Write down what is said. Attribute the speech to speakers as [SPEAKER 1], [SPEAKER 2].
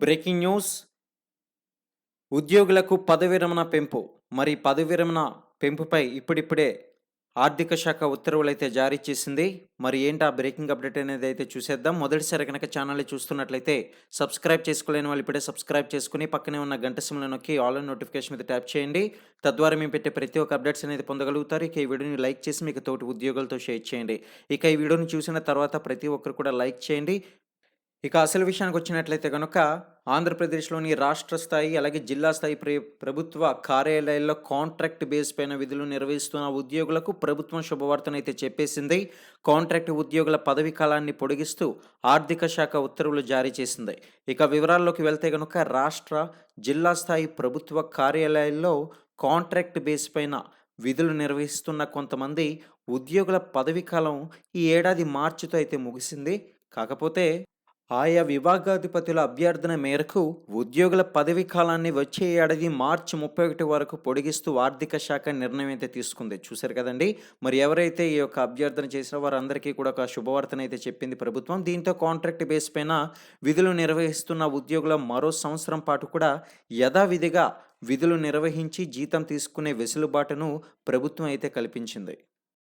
[SPEAKER 1] Breaking news. ఉద్యోగులకు పదవి విరమణ పెంపు. మరి పదవి విరమణ పెంపుపై ఇప్పుడిప్పుడే ఆర్థిక శాఖ ఉత్తర్వులు అయితే జారీ చేసింది. మరి ఏంటి ఆ బ్రేకింగ్ అప్డేట్ అనేది అయితే చూసేద్దాం. మొదటిసారి కనుక ఛానల్ని చూస్తున్నట్లయితే సబ్స్క్రైబ్ చేసుకోలేని వాళ్ళు ఇప్పుడే సబ్స్క్రైబ్ చేసుకుని పక్కనే ఉన్న గంట సిమ్లో నొక్కి ఆల్ నోటిఫికేషన్ మీద ట్యాప్ చేయండి. తద్వారా మేము పెట్టే ప్రతి ఒక్క అప్డేట్స్ అనేది పొందగలుగుతారు. ఇక ఈ వీడియోని లైక్ చేసి మీకు తోటి ఉద్యోగులతో షేర్ చేయండి. ఇక ఈ వీడియోని చూసిన తర్వాత ప్రతి ఒక్కరు కూడా లైక్ చేయండి. ఇక అసలు విషయానికి వచ్చినట్లయితే కనుక ఆంధ్రప్రదేశ్లోని రాష్ట్ర స్థాయి అలాగే జిల్లా స్థాయి ప్రభుత్వ కార్యాలయాల్లో కాంట్రాక్ట్ బేస్ పైన విధులు నిర్వహిస్తున్న ఉద్యోగులకు ప్రభుత్వం శుభవార్తనైతే చెప్పేసింది. కాంట్రాక్ట్ ఉద్యోగుల పదవి కాలాన్ని పొడిగిస్తూ ఆర్థిక శాఖ ఉత్తర్వులు జారీ చేసింది. ఇక వివరాల్లోకి వెళ్తే కనుక రాష్ట్ర జిల్లా స్థాయి ప్రభుత్వ కార్యాలయాల్లో కాంట్రాక్ట్ బేస్ పైన విధులు నిర్వహిస్తున్న కొంతమంది ఉద్యోగుల పదవి కాలం ఈ ఏడాది మార్చితో అయితే ముగిసింది. కాకపోతే ఆయా విభాగాధిపతుల అభ్యర్థన మేరకు ఉద్యోగుల పదవీ కాలాన్ని వచ్చే ఏడాది మార్చి ముప్పై ఒకటి వరకు పొడిగిస్తూ ఆర్థిక శాఖ నిర్ణయం అయితే తీసుకుంది. చూశారు కదండి? మరి ఎవరైతే ఈ యొక్క అభ్యర్థన చేసినా వారందరికీ కూడా ఒక శుభవార్తనైతే చెప్పింది ప్రభుత్వం. దీంతో కాంట్రాక్ట్ బేస్ పైన విధులు నిర్వహిస్తున్న ఉద్యోగుల మరో సంవత్సరం పాటు కూడా యథావిధిగా విధులు నిర్వహించి జీతం తీసుకునే వెసులుబాటును ప్రభుత్వం అయితే కల్పించింది.